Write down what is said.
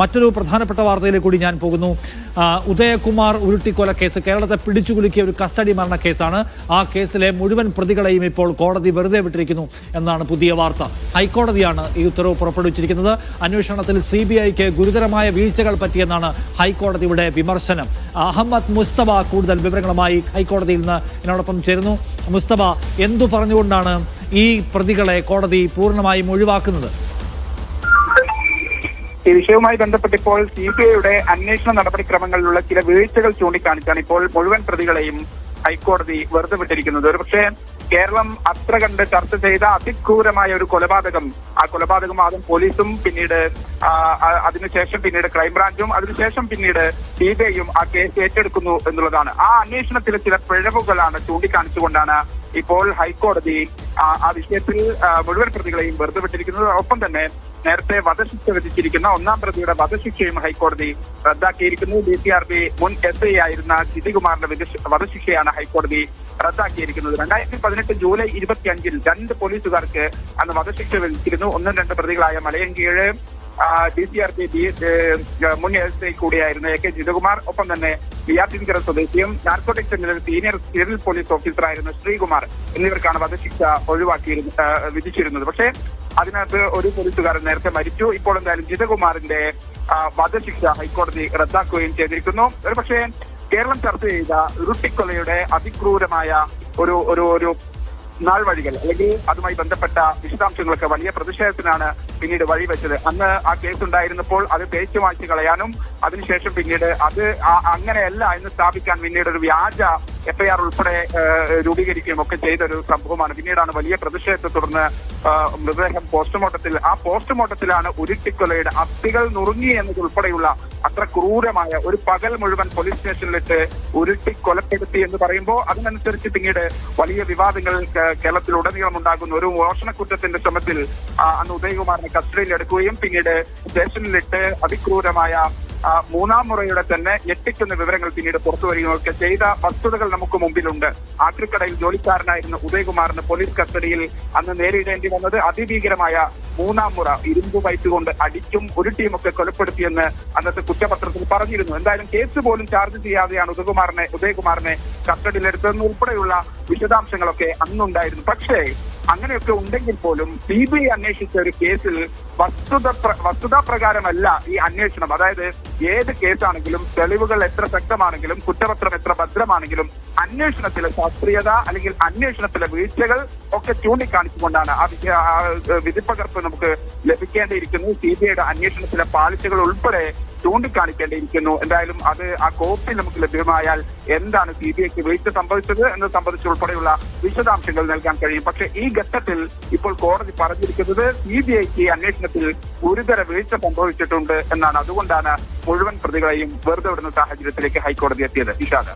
മറ്റൊരു പ്രധാനപ്പെട്ട വാർത്തയിലേക്ക് കൂടി ഞാൻ പോകുന്നു. ഉദയകുമാർ ഉരുട്ടിക്കൊല കേസ്. കേരളത്തെ പിടിച്ചുകുലുക്കിയ ഒരു കസ്റ്റഡി മരണ കേസാണ്. ആ കേസിലെ മുഴുവൻ പ്രതികളെയും ഇപ്പോൾ കോടതി വെറുതെ വിട്ടിരിക്കുന്നു എന്നാണ് പുതിയ വാർത്ത. ഹൈക്കോടതിയാണ് ഈ ഉത്തരവ് പുറപ്പെടുവിച്ചിരിക്കുന്നത്. അന്വേഷണത്തിൽ സി ബി ഐക്ക് ഗുരുതരമായ വീഴ്ചകൾ പറ്റിയെന്നാണ് ഹൈക്കോടതിയുടെ വിമർശനം. അഹമ്മദ് മുസ്തഫ കൂടുതൽ വിവരങ്ങളുമായി ഹൈക്കോടതിയിൽ നിന്ന് എന്നോടൊപ്പം ചേരുന്നു. മുസ്തഫ എന്തു പറഞ്ഞുകൊണ്ടാണ് ഈ പ്രതികളെ കോടതി പൂർണമായും ഒഴിവാക്കുന്നത്? ഈ വിഷയവുമായി ബന്ധപ്പെട്ട് ഇപ്പോൾ സി ബി ഐയുടെ അന്വേഷണ നടപടിക്രമങ്ങളിലുള്ള ചില വീഴ്ചകൾ ചൂണ്ടിക്കാണിച്ചാണ് ഇപ്പോൾ മുഴുവൻ പ്രതികളെയും ഹൈക്കോടതി വെറുതെ വിട്ടിരിക്കുന്നത്. ഒരുപക്ഷെ കേരളം അത്ര കണ്ട് ചർച്ച ചെയ്ത അതിക്രൂരമായ ഒരു കൊലപാതകം ആ കൊലപാതകം ആദ്യം പോലീസും പിന്നീട് അതിനുശേഷം പിന്നീട് ക്രൈംബ്രാഞ്ചും അതിനുശേഷം പിന്നീട് സി ബി ഐയും ആ കേസ് ഏറ്റെടുക്കുന്നു എന്നുള്ളതാണ്. ആ അന്വേഷണത്തിലെ ചില പിഴവുകളാണ് ചൂണ്ടിക്കാണിച്ചുകൊണ്ടാണ് ഇപ്പോൾ ഹൈക്കോടതി ആ വിഷയത്തിൽ മുഴുവൻ പ്രതികളെയും വെറുതെ വിട്ടിരിക്കുന്നത്. ഒപ്പം തന്നെ നേരത്തെ വധശിക്ഷ വിധിച്ചിരിക്കുന്ന ഒന്നാം പ്രതിയുടെ വധശിക്ഷയും ഹൈക്കോടതി റദ്ദാക്കിയിരിക്കുന്നു. ഡി സി ആർ ബി മുൻ എസ് ഐ ആയിരുന്ന ജിതികുമാറിന്റെ വധശിക്ഷയാണ് ഹൈക്കോടതി റദ്ദാക്കിയിരിക്കുന്നത്. രണ്ടായിരത്തി പതിനെട്ട് ജൂലൈ ഇരുപത്തിയഞ്ചിൽ രണ്ട് പോലീസുകാർക്ക് അന്ന് വധശിക്ഷ വിധിച്ചിരുന്നു. ഒന്നും രണ്ട് പ്രതികളായ Malayinkeezh D C R P മുൻ എസ് ഐ കൂടിയായിരുന്ന എ കെ ജിതകുമാർ ഒപ്പം തന്നെ വിയാത്തിൻകര സ്വദേശിയും നാർക്കോട്ടിക് സെന്ററിൽ സീനിയർ സിവിൽ പോലീസ് ഓഫീസറായിരുന്ന ശ്രീകുമാർ എന്നിവർക്കാണ് വധശിക്ഷ ഒഴിവാക്കിയിരുന്നു വിധിച്ചിരുന്നത്. പക്ഷേ അതിനകത്ത് ഒരു പോലീസുകാരൻ നേരത്തെ മരിച്ചു. ഇപ്പോൾ എന്തായാലും ജിതകുമാറിന്റെ വധശിക്ഷ ഹൈക്കോടതി റദ്ദാക്കുകയും ചെയ്തിരിക്കുന്നു. ഒരു പക്ഷേ കേരളം ചർച്ച ചെയ്ത ഉരുട്ടിക്കൊലയുടെ അതിക്രൂരമായ ഒരു ഒരു ഒരു നാൾ വഴികൾ അല്ലെങ്കിൽ അതുമായി ബന്ധപ്പെട്ട വിശദാംശങ്ങളൊക്കെ വലിയ പ്രതിഷേധത്തിനാണ് പിന്നീട് വഴിവെച്ചത്. അന്ന് ആ കേസ് ഉണ്ടായിരുന്നപ്പോൾ അത് തേച്ചു മാറ്റി കളയാനും അതിനുശേഷം പിന്നീട് അത് അങ്ങനെയല്ല എന്ന് സ്ഥാപിക്കാൻ പിന്നീട് ഒരു വ്യാജ എഫ്ഐആർ ഉൾപ്പെടെ രൂപീകരിക്കുകയും ഒക്കെ ചെയ്ത ഒരു സംഭവമാണ്. പിന്നീടാണ് വലിയ പ്രതിഷേധത്തെ തുടർന്ന് മൃതദേഹം പോസ്റ്റ്മോർട്ടത്തിൽ ആ പോസ്റ്റ്മോർട്ടത്തിലാണ് ഉരുട്ടിക്കൊലയുടെ അസ്ഥികൾ നുറുങ്ങി എന്നതുൾപ്പെടെയുള്ള അത്ര ക്രൂരമായ ഒരു പകൽ മുഴുവൻ പോലീസ് സ്റ്റേഷനിലിട്ട് ഉരുട്ടി കൊലപ്പെടുത്തി എന്ന് പറയുമ്പോൾ അതിനനുസരിച്ച് പിന്നീട് വലിയ വിവാദങ്ങൾ കേരളത്തിൽ ഉടനീളം ഉണ്ടാകുന്ന. ഒരു മോഷണക്കുറ്റത്തിന്റെ ശ്രമത്തിൽ അന്ന് ഉദയകുമാറിനെ കസ്റ്റഡിയിൽ എടുക്കുകയും പിന്നീട് സ്റ്റേഷനിലിട്ട് അതിക്രൂരമായ മൂന്നാം മുറയുടെ തന്നെ ഞെട്ടിക്കുന്ന വിവരങ്ങൾ പിന്നീട് പുറത്തു വരികയൊക്കെ ചെയ്ത വസ്തുതകൾ നമുക്ക് മുമ്പിലുണ്ട്. ആക്രിക്കടയിൽ ജോലിക്കാരനായിരുന്ന ഉദയകുമാറിന് പോലീസ് കസ്റ്റഡിയിൽ അന്ന് നേരിടേണ്ടി വന്നത് അതിഭീകരമായ മൂന്നാം മുറ ഇരുമ്പ് പൈപ്പ് കൊണ്ട് അടിക്കും ഒരു ടീമൊക്കെ കൊലപ്പെടുത്തിയെന്ന് അന്നത്തെ കുറ്റപത്രത്തിൽ പറഞ്ഞിരുന്നു. എന്തായാലും കേസ് പോലും ചാർജ് ചെയ്യാതെയാണ് ഉദയകുമാറിനെ ഉദയകുമാറിനെ കസ്റ്റഡിയിലെടുത്തതെന്ന് ഉൾപ്പെടെയുള്ള വിശദാംശങ്ങളൊക്കെ അന്നുണ്ടായിരുന്നു. പക്ഷേ അങ്ങനെയൊക്കെ ഉണ്ടെങ്കിൽ പോലും സി ബി ഐ അന്വേഷിച്ച ഒരു കേസിൽ വസ്തുത വസ്തുതാ പ്രകാരമല്ല ഈ അന്വേഷണം. അതായത് ഏത് കേസാണെങ്കിലും തെളിവുകൾ എത്ര ശക്തമാണെങ്കിലും കുറ്റപത്രം എത്ര ഭദ്രമാണെങ്കിലും അന്വേഷണത്തിലെ ശാസ്ത്രീയത അല്ലെങ്കിൽ അന്വേഷണത്തിലെ വീഴ്ചകൾ ഒക്കെ ചൂണ്ടിക്കാണിച്ചുകൊണ്ടാണ് ആ വിധിപ്പകർപ്പ് നമുക്ക് ലഭിക്കേണ്ടിയിരിക്കുന്നു. സി ബി ഐയുടെ അന്വേഷണത്തിലെ പാളിച്ചകൾ ഉൾപ്പെടെ ചൂണ്ടിക്കാണിക്കേണ്ടിയിരിക്കുന്നു. എന്തായാലും അത് ആ കോപ്പി നമുക്ക് ലഭ്യമായാൽ എന്താണ് സി ബി ഐക്ക് വീഴ്ച സംഭവിച്ചത് എന്നത് സംബന്ധിച്ച് ഉൾപ്പെടെയുള്ള വിശദാംശങ്ങൾ നൽകാൻ കഴിയും. പക്ഷേ ഈ ഘട്ടത്തിൽ ഇപ്പോൾ കോടതി പറഞ്ഞിരിക്കുന്നത് സി ബി ഐക്ക് അന്വേഷണത്തിൽ ഗുരുതര വീഴ്ച സംഭവിച്ചിട്ടുണ്ട് എന്നാണ് അതുകൊണ്ടാണ് മുഴുവൻ പ്രതികളെയും വെറുതെ വിടുന്ന സാഹചര്യത്തിലേക്ക് ഹൈക്കോടതി എത്തിയത്. ഇഷാദ്.